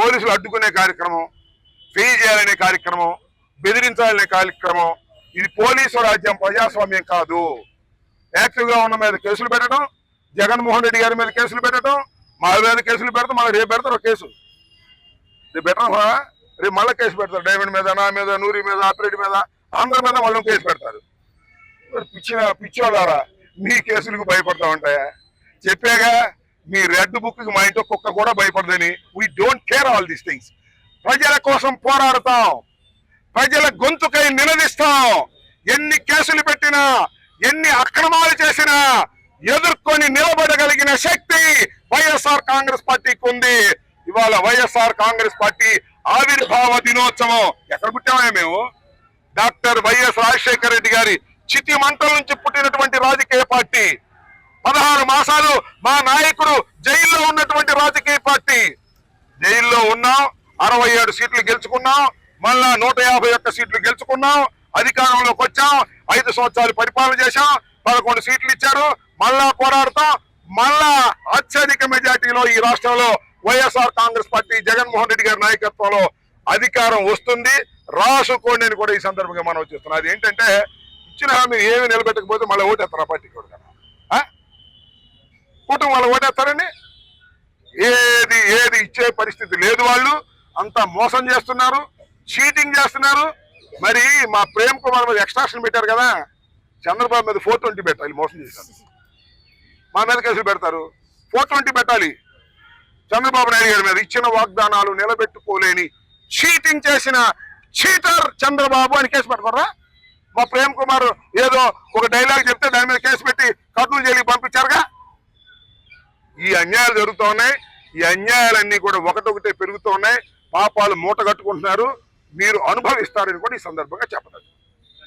పోలీసులు అడ్డుకునే కార్యక్రమం ఫెయిల్ చేయాలనే కార్యక్రమం బెదిరించాలనే కార్యక్రమం ఇది పోలీసు రాజ్యం ప్రజాస్వామ్యం కాదు. యాక్టివ్గా ఉన్న మీద కేసులు పెట్టడం జగన్మోహన్ రెడ్డి గారి మీద కేసులు పెట్టడం మా మీద కేసులు పెడతాం మళ్ళీ రేపు పెడతారు కేసు. రేపు పెట్టడం రేపు మళ్ళీ కేసు పెడతారు. డైమండ్ మీద నా మీద నూరి మీద ఆపరేట్ మీద అందరి మీద మళ్ళీ కేసు పెడతారు. పిచ్చి పిచ్చిన పిచ్చోళ్ళారా? మీ కేసులకు భయపడతా ఉంటాయా? చెప్పాగా? మీ రెడ్ బుక్ మా ఇంట్లో కుక్క కూడా భయపడదని. We don't care all these things ప్రజల కోసం పోరాడతాం. ప్రజల గొంతుకై నిలదీస్తాం. ఎన్ని కేసులు పెట్టినా ఎన్ని అక్రమాలు చేసినా ఎదుర్కొని నిలబడగలిగిన శక్తి వైఎస్ఆర్ కాంగ్రెస్ పార్టీకి ఉంది. ఇవాళ వైఎస్ఆర్ కాంగ్రెస్ పార్టీ ఆవిర్భావ దినోత్సవం. ఎక్కడ పుట్టామా మేము? డాక్టర్ వైఎస్ రాజశేఖర రెడ్డి గారి చితి మంటల నుంచి పుట్టినటువంటి రాజకీయ పార్టీ. పదహారు మాసాలు మా నాయకుడు జైల్లో ఉన్నటువంటి రాజకీయ పార్టీ. జైల్లో ఉన్నాం అరవై ఏడు సీట్లు గెలుచుకున్నాం మళ్ళా నూట యాభై ఒక్క సీట్లు గెలుచుకున్నాం అధికారంలోకి వచ్చాం ఐదు సంవత్సరాలు పరిపాలన చేశాం పదకొండు సీట్లు ఇచ్చారు మళ్ళా పోరాడతాం మళ్ళా అత్యధిక మెజార్టీలో ఈ రాష్ట్రంలో వైఎస్ఆర్ కాంగ్రెస్ పార్టీ జగన్మోహన్ రెడ్డి గారి నాయకత్వంలో అధికారం వస్తుంది. రాసుకోండి అని కూడా ఈ సందర్భంగా మనం చేస్తున్నాం. అది ఏంటంటే ఇచ్చిన హామీ ఏమి నిలబెట్టకపోతే మళ్ళీ ఓటేస్తారు పార్టీ కూడా. కూటమి వాళ్ళు ఓటేస్తారండి ఏది ఏది ఇచ్చే పరిస్థితి లేదు వాళ్ళు. అంతా మోసం చేస్తున్నారు చీటింగ్ చేస్తున్నారు. మరి మా ప్రేమ్ కుమార్ మీద ఎక్స్ట్రాక్షన్ పెట్టారు కదా చంద్రబాబు మీద ఫోర్ ట్వంటీ పెట్టాలి మోసం చేశారు. మా మీద కేసులు పెడతారు. ఫోర్ ట్వంటీ పెట్టాలి. చంద్రబాబు నాయుడు గారి మీద ఇచ్చిన వాగ్దానాలు నిలబెట్టుకోలేని చీటింగ్ చేసిన చీటర్ చంద్రబాబు అని కేసు పెడతారా? మా ప్రేమ్ కుమార్ ఏదో ఒక డైలాగ్ చెప్తే దాని మీద కేసు పెట్టి కర్నూలు జైలుకి పంపించారుగా? ఈ అన్యాయాలు జరుగుతూ ఉన్నాయి ఈ అన్యాయాలన్నీ కూడా ఒకటొకటే పెరుగుతూ ఉన్నాయి పాపాలు మూట కట్టుకుంటున్నారు. మీరు అనుభవిస్తారని కూడా ఈ సందర్భంగా చెప్పదచ్చు